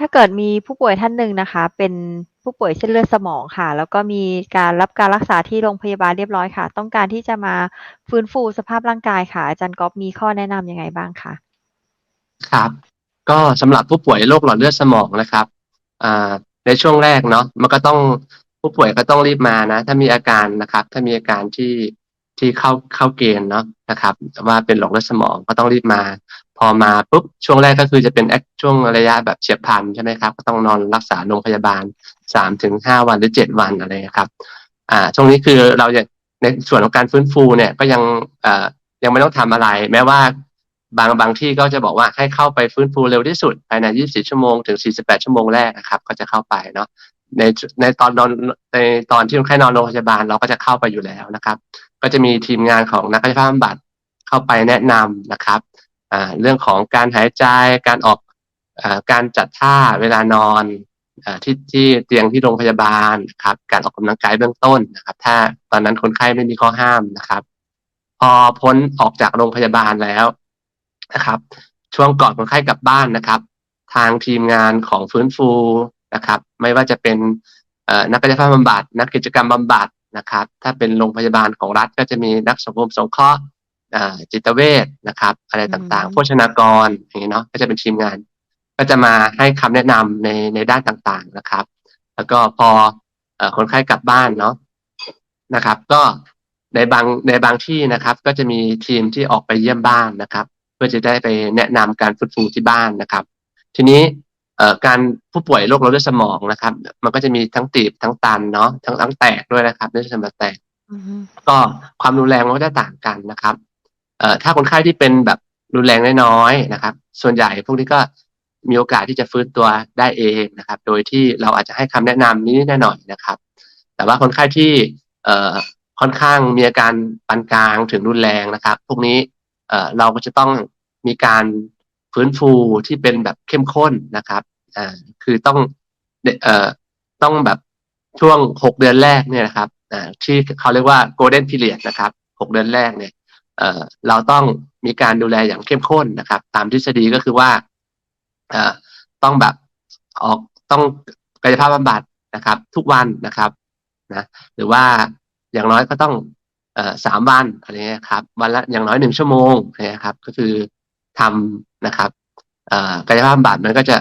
ถ้าเกิดมีผู้ป่วยท่านหนึ่งนะคะ เป็นผู้ป่วยเส้นเลือดสมองค่ะ แล้วก็มีการรับการรักษาที่โรงพยาบาลเรียบร้อยค่ะ ต้องการที่จะมาฟื้นฟูสภาพร่างกายค่ะ อาจารย์ก๊อฟมีข้อแนะนำยังไงบ้างคะครับ ก็สำหรับผู้ป่วยโรคหลอดเลือดสมองนะครับในช่วงแรกเนาะมันก็ต้องผู้ป่วยก็ต้องรีบมานะ ถ้ามีอาการนะครับ ถ้ามีอาการที่ ที่เข้าเข้าเกณฑ์เนาะนะครับว่าเป็นหลอดเลือดสมองก็ต้องรีบมา พอมาปุ๊บช่วงแรกก็คือจะเป็นแอคช่วงระยะแบบเฉียบพลันใช่ไหมครับก็ต้องนอนรักษาโรงพยาบาลสามถึงห้าวันหรือเจ็ดวันอะไรนะครับอ่าช่วงนี้คือเราจะในส่วนของการฟื้นฟูเนี่ยก็ยังเอ่อยังไม่ต้องทำอะไร แม้ว่าบางบางที่ก็จะบอกว่าให้เข้าไปฟื้นฟูเร็วที่สุดภายใน 24 ชั่วโมงถึง 48 ชั่วโมงแรกนะครับ ก็จะเข้าไปเนาะ ในในตอนนอนในตอนที่คนไข้นอนโรงพยาบาลเราก็จะเข้าไปอยู่แล้วนะครับ ก็จะมีทีมงานของนักกายภาพบำบัดเข้าไปแนะนำนะครับเรื่องของการหายใจการออกอการจัดท่าเวลานอนอที่ที่เตียงที่โรงพยาบาลนะครับ การออกกำลังกายเบื้องต้นนะครับ ถ้าตอนนั้นคนไข้ไม่มีข้อห้ามนะครับ พอพ้นออกจากโรงพยาบาลแล้วนะครับ ช่วงก่อนคนไข้กลับบ้านนะครับ ทางทีมงานของฟื้นฟู นะครับ ไม่ว่าจะเป็นเอ่อนักกายภาพบำบัดนักกิจกรรมบำบัดนะครับ ถ้าเป็นโรงพยาบาลของรัฐก็จะมีนักสังคมสงเคราะห์อ่าจิตเวชนะครับ อะไรต่างๆอืมโภชนากรอย่างนี้เนาะก็จะเป็นทีมงาน ก็จะมาให้คำแนะนำในในด้านต่างๆนะครับ แล้วก็พอเอ่อคนไข้กลับบ้านเนาะนะครับ ก็ในบางในบางที่นะครับ ก็จะมีทีมที่ออกไปเยี่ยมบ้านนะครับ เพื่อจะได้ไปแนะนำการฟื้นฟูที่บ้านนะครับ ทีนี้เอ่อ การผู้ป่วยโรคหลอดเลือดสมองนะครับ มันก็จะมีทั้งตีบทั้งตันเนาะทั้งทั้งแตกด้วยนะครับเลือดสมองแตกอือฮึก็ความรุนแรงมันก็จะต่างกันนะครับเอ่อถ้าคนไข้ที่เป็นแบบรุนแรงน้อยๆนะครับ ส่วนใหญ่พวกนี้ก็มีโอกาสที่จะฟื้นตัวได้เองนะครับ โดยที่เราอาจจะให้คำแนะนำนิดๆหน่อยๆนะครับ แต่ว่าคนไข้ที่เอ่อค่อนข้างมีอาการปานกลางถึงรุนแรงนะครับ พวกนี้เอ่อเราก็จะต้องมีการฟื้นฟูที่เป็นแบบเข้มข้นนะครับ อ่าคือต้องเอ่อต้องแบบช่วงหกเดือนแรกเนี่ยนะครับอ่าที่เขาเรียกว่า golden period นะครับหกเดือนแรกเนี่ยเอ่อเราต้องมีการดูแลอย่างเข้มข้นนะครับ ตามทฤษฎีก็คือว่าเอ่อต้องแบบออกต้องกายภาพบำบัดนะครับ ทุกวันนะครับนะหรือว่าอย่างน้อยก็ต้องเอ่อสามวันอะไรเงี้ยครับวันละอย่างน้อยหนึ่งชั่วโมงนะครับ ก็คือทำนะครับเอ่อกายภาพบำบัดมันก็จะ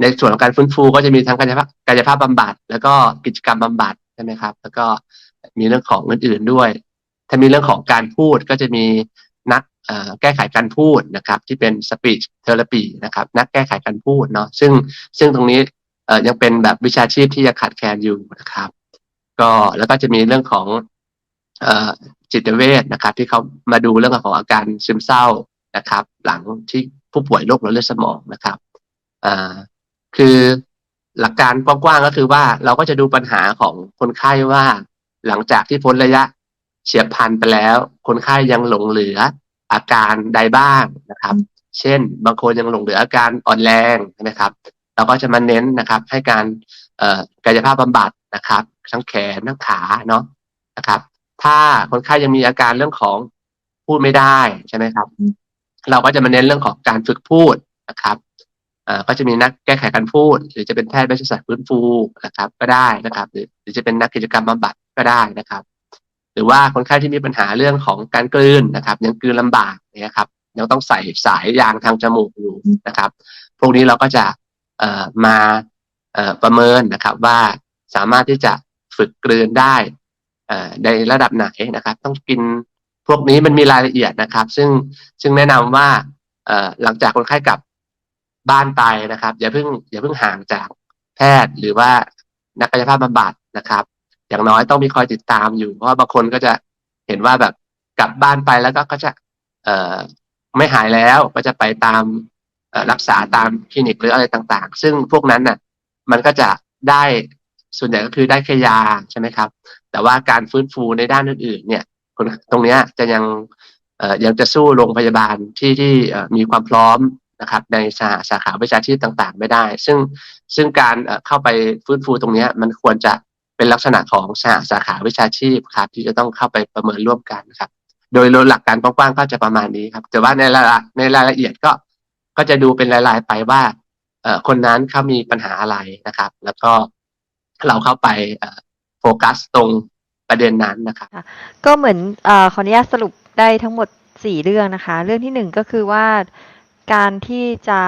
ในส่วนของการฟื้นฟูก็จะมีทั้งกายภาพกายภาพบำบัด แล้วก็กิจกรรมบำบัดใช่ไหมครับ แล้วก็มีเรื่องของอื่นๆด้วย ถ้ามีเรื่องของการพูดก็จะมีนักแก้ไขการพูดนะครับ ที่เป็น speech therapy นะครับ นักแก้ไขการพูดเนาะซึ่งซึ่งตรงนี้ยังเป็นแบบวิชาชีพที่ยังขาดแคลนอยู่นะครับ ก็แล้วก็จะมีเรื่องของจิตเวชนะครับ ที่เขามาดูเรื่องของอาการซึมเศร้านะครับ หลังที่ผู้ป่วยโรคหลอดเลือดสมองนะครับอ่า คือหลักการกว้างๆก็คือว่าเราก็จะดูปัญหาของคนไข้ว่า หลังจากที่พ้นระยะเฉียบพลันไปแล้ว คนไข้ยังหลงเหลืออาการใดบ้างนะครับ เช่น บางคนยังหลงเหลืออาการอ่อนแรงใช่ไหมครับ เราก็จะมาเน้นนะครับ ให้การกายภาพบำบัดนะครับ ทั้งแขนทั้งขาเนาะนะครับ ถ้าคนไข้ยังมีอาการเรื่องของพูดไม่ได้ใช่ไหมครับ เราก็จะมาเน้นเรื่องของการฝึกพูดนะครับ ก็จะมีนักแก้ไขการพูด หรือจะเป็นแพทย์เวชศาสตร์ฟื้นฟูนะครับก็ได้นะครับหรือหรือจะเป็นนักกิจกรรมบำบัดก็ได้นะครับ หรือว่าคนไข้ที่มีปัญหาเรื่องของการกลืนนะครับยังกลืนลำบากเนี่ยครับยังต้องใส่สายยางทางจมูกอยู่นะครับ พวกนี้เราก็จะมาประเมินนะครับว่าสามารถที่จะฝึกกลืนได้ในระดับไหนนะครับ ต้องกินพวกนี้มันมีรายละเอียดนะครับ ซึ่งซึ่งแนะนำว่าหลังจากคนไข้กลับ บ้านไปนะครับ อย่าเพิ่งอย่าเพิ่งห่างจากแพทย์หรือว่านักกายภาพบำบัดนะครับ อย่างน้อยต้องมีคอยติดตามอยู่ เพราะบางคนก็จะเห็นว่าแบบกลับบ้านไปแล้วก็ก็จะเอ่อไม่หายแล้วก็จะไปตามรักษาตามคลินิกหรืออะไรต่างๆ ซึ่งพวกนั้นน่ะ มันก็จะได้ส่วนใหญ่ก็คือได้แค่ยาใช่ไหมครับ แต่ว่าการฟื้นฟูในด้านอื่นๆ เนี่ยตรงนี้จะยังยังจะสู้โรงพยาบาลที่ที่มีความพร้อม นะครับในสาสาขาวิชาชีพต่างๆ ไม่ได้ ซึ่งซึ่งการเข้าไปฟื้นฟูตรงนี้มันควรจะเป็นลักษณะของสาสาขาวิชาชีพครับ ที่จะต้องเข้าไปประเมินร่วมกันครับ โดยหลักการกว้างๆก็จะประมาณนี้ครับ แต่ว่าในรายละในรายละเอียดก็ก็จะดูเป็นรายๆไปว่าเอ่อคนนั้นเขามีปัญหาอะไรนะครับ แล้วก็เราเข้าไปโฟกัสตรงประเด็นนั้นนะครับก็เหมือนเอ่อขออนุญาตสรุปได้ทั้งหมดสี่เรื่องนะคะ เรื่องที่หนึ่งก็คือว่า การที่จะ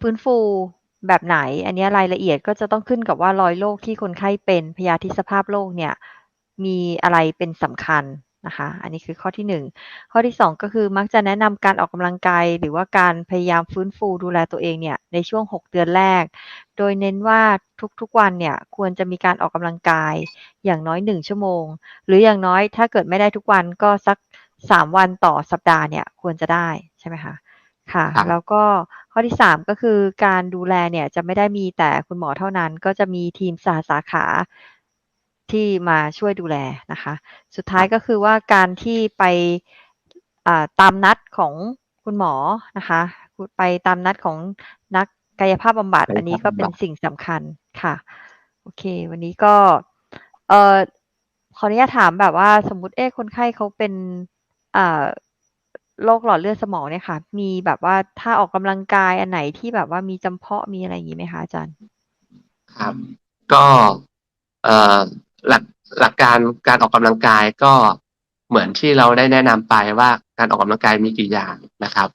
ฟื้นฟูแบบไหน อันนี้รายละเอียดก็จะต้องขึ้นกับว่ารอยโรคที่คนไข้เป็นพยาธิสภาพโรคเนี่ยมีอะไรเป็นสำคัญนะคะ อันนี้คือข้อที่หนึ่งข้อที่สองก็คือมักจะแนะนำการออกกำลังกายหรือว่าการพยายามฟื้นฟูดูแลตัวเองเนี่ยในช่วงหกเดือนแรก โดยเน้นว่าทุกๆวันเนี่ยควรจะมีการออกกำลังกายอย่างน้อยหนึ่งชั่วโมง หรืออย่างน้อยถ้าเกิดไม่ได้ทุกวันก็สักสามวันต่อสัปดาห์เนี่ยควรจะได้ใช่ไหมคะ ค่ะ ครับ แล้วก็ข้อที่สามก็คือการดูแลเนี่ยจะไม่ได้มีแต่คุณหมอเท่านั้น ก็จะมีทีมสาสาขาที่มาช่วยดูแลนะคะ สุดท้ายก็คือว่าการที่ไป อ่า ตามนัดของคุณหมอนะคะไปตามนัดของนักกายภาพบำบัด กายภาพอันนี้ก็เป็นบำบัด สิ่งสำคัญค่ะ โอเค วันนี้ก็ เอ่อ ขออนุญาตถามแบบว่าสมมุติ เอ๊ะ คนไข้เขาเป็น อ่า โรคหลอดเลือดสมองเนี่ยค่ะ มีแบบว่าถ้าออกกำลังกายอันไหนที่แบบว่ามีจำเพาะมีอะไรอย่างนี้ไหมคะอาจารย์ ครับ ก็เอ่อหลักหลักการการออกกำลังกายก็เหมือนที่เราได้แนะนำไปว่าการออกกำลังกายมีกี่อย่างนะครับ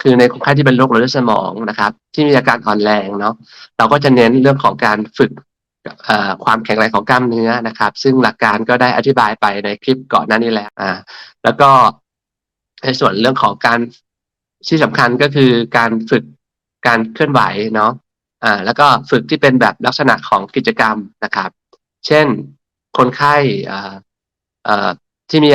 คือในคนไข้ที่เป็นโรคหลอดเลือดสมองนะครับ ที่มีอาการอ่อนแรงเนาะเราก็จะเน้นเรื่องของการฝึกความแข็งแรงของกล้ามเนื้อนะครับ ซึ่งหลักการก็ได้อธิบายไปในคลิปก่อนหน้านี้แล้วอ่าแล้วก็ ในส่วนเรื่องของการที่สำคัญก็คือการฝึกการเคลื่อนไหวเนาะอ่าแล้วก็ฝึกที่เป็นแบบลักษณะของกิจกรรมนะครับ เช่นคนไข้อ่าเอ่อที่มี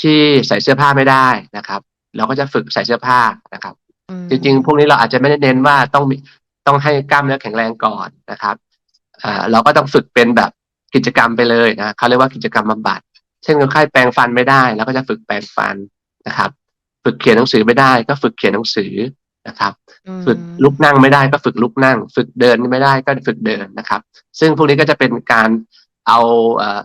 ที่ใส่เสื้อผ้าไม่ได้นะครับ เราก็จะฝึกใส่เสื้อผ้านะครับอืมจริง ๆ พวกนี้เราอาจจะไม่ได้เน้นว่าต้องมีต้องให้กล้ามเนื้อแข็งแรงก่อนนะครับอ่าเราก็ต้องฝึกเป็นแบบกิจกรรมไปเลยนะเขาเรียกว่ากิจกรรมบำบัด เช่นคนไข้แปรงฟันไม่ได้เราก็จะฝึกแปรงฟัน นะครับ ฝึกเขียนหนังสือไม่ได้ก็ฝึกเขียนหนังสือนะครับอืมฝึกลุกนั่งไม่ได้ก็ฝึกลุกนั่ง ฝึกเดินไม่ได้ก็ฝึกเดินนะครับ ซึ่งพวกนี้ก็จะเป็นการเอาเอ่อ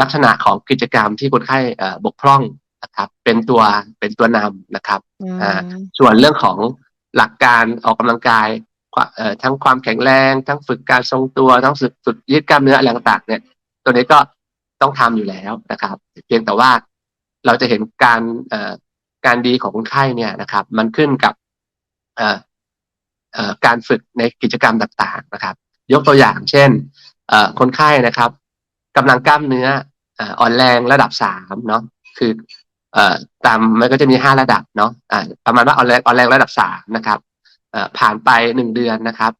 ลักษณะของกิจกรรมที่คนไข้เอ่อบกพร่องนะครับ เป็นตัวเป็นตัวนำนะครับอืมอ่าส่วนเรื่องของหลักการออกกำลังกายความเอ่อทั้งความแข็งแรง ทั้งฝึกการทรงตัว ทั้งฝึกฝึกยืดกล้ามเนื้ออะไรต่างๆเนี่ย ตัวนี้ก็ต้องทำอยู่แล้วนะครับ เพียงแต่ว่า เราจะเห็นการการดีของคนไข้เนี่ยนะครับ มันขึ้นกับการฝึกในกิจกรรมต่างๆนะครับ ยกตัวอย่างเช่นคนไข้นะครับกำลังกล้ามเนื้ออ่อนแรงระดับสามเนาะคืออตามมันก็จะมีห้าระดับเนาะประมาณว่าอ่อนแรงอ่อนแรงระดับสามนะครับผ่านไปหนึ่งเดือนนะครับ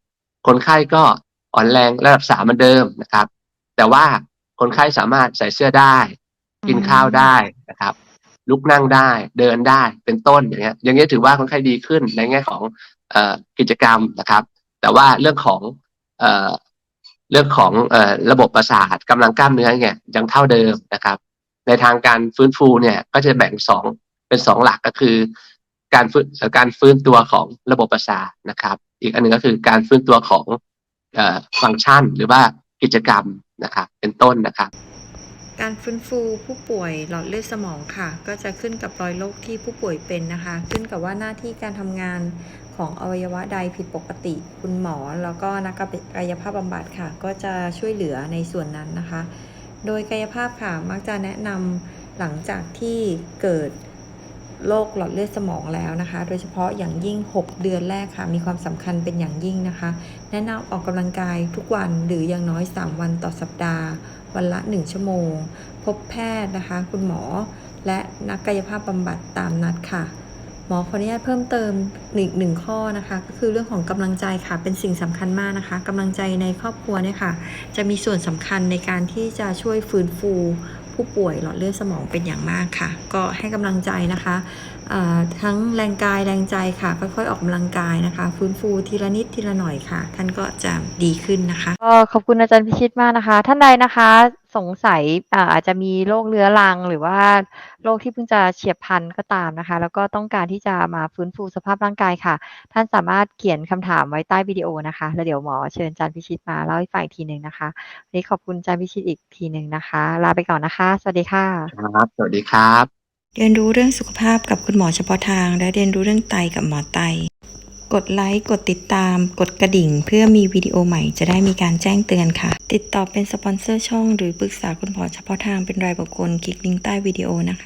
คนไข้ก็อ่อนแรงระดับสามเหมือนเดิมนะครับ แต่ว่าคนไข้สามารถใส่เสื้อได้ กินข้าวได้นะครับ ลุกนั่งได้เดินได้เป็นต้นอย่างเงี้ยอย่างเงี้ยถือว่าคนไข้ดีขึ้นในแง่ของเอ่อกิจกรรมนะครับ แต่ว่าเรื่องของเอ่อเรื่องของเอ่อระบบประสาทกำลังกล้ามเนื้อเนี่ยยังเท่าเดิมนะครับ ในทางการฟื้นฟูเนี่ยก็จะแบ่งสองเป็นสองหลักก็คือ การฟื้นการฟื้นตัวของระบบประสาทนะครับ อีกอันหนึ่งก็คือการฟื้นตัวของเอ่อฟังก์ชันหรือว่ากิจกรรมนะครับเป็นต้นนะครับ การฟื้นฟูผู้ป่วยหลอดเลือดสมองค่ะ ก็จะขึ้นกับรอยโรคที่ผู้ป่วยเป็นนะคะ ขึ้นกับว่าหน้าที่การทำงานของอวัยวะใดผิดปกติ คุณหมอ แล้วก็นักกายภาพบำบัดค่ะ ก็จะช่วยเหลือในส่วนนั้นนะคะ โดยกายภาพค่ะมักจะแนะนำหลังจากที่เกิดโรคหลอดเลือดสมองแล้วนะคะ โดยเฉพาะอย่างยิ่ง 6 เดือนแรกค่ะ มีความสำคัญเป็นอย่างยิ่งนะคะ แนะนำออกกำลังกายทุกวันหรืออย่างน้อย 3 วันต่อสัปดาห์ วันละ 1 ชั่วโมง พบแพทย์นะคะ คุณหมอ และนักกายภาพบำบัดตามนัดค่ะหมอขออนุญาตเพิ่มเติมอีกหนึ่งข้อนะคะ ก็คือเรื่องของกำลังใจค่ะเป็นสิ่งสำคัญมากนะคะกำลังใจในครอบครัวเนี่ยค่ะ จะมีส่วนสำคัญในการที่จะช่วยฟื้นฟู ผู้ป่วยหลอดเลือดสมองเป็นอย่างมากค่ะ ก็ให้กำลังใจนะคะ ทั้งแรงกายแรงใจค่ะ ค่อยๆออกกำลังกายนะคะ ฟื้นฟูทีละนิดทีละหน่อยค่ะ ท่านก็จะดีขึ้นนะคะ ก็ขอบคุณอาจารย์พิชิตมากนะคะ ท่านใดนะคะสงสัยอาอาจจะมีโรคเรื้อรัง หรือว่าโรคที่เพิ่งจะเฉียบพลันก็ตามนะคะ แล้วก็ต้องการที่จะมาฟื้นฟูสภาพร่างกายค่ะ ท่านสามารถเขียนคำถามไว้ใต้วิดีโอนะคะ แล้วเดี๋ยวหมอเชิญอาจารย์พิชิตมาเล่าให้ฟังอีกทีหนึ่งนะคะวันนี้ขอบคุณอาจารย์พิชิตอีกทีหนึ่งนะคะ ลาไปก่อนนะคะ สวัสดีค่ะครับสวัสดีครับ เรียนรู้เรื่องสุขภาพกับคุณหมอเฉพาะทาง และเรียนรู้เรื่องไตกับหมอไต กดไลค์ กดติดตาม กดกระดิ่ง เพื่อมีวิดีโอใหม่จะได้มีการแจ้งเตือนค่ะ ติดต่อเป็นสปอนเซอร์ช่องหรือปรึกษาคุณหมอเฉพาะทางเป็นรายบุคคลคลิกลิงก์ใต้วิดีโอนะคะ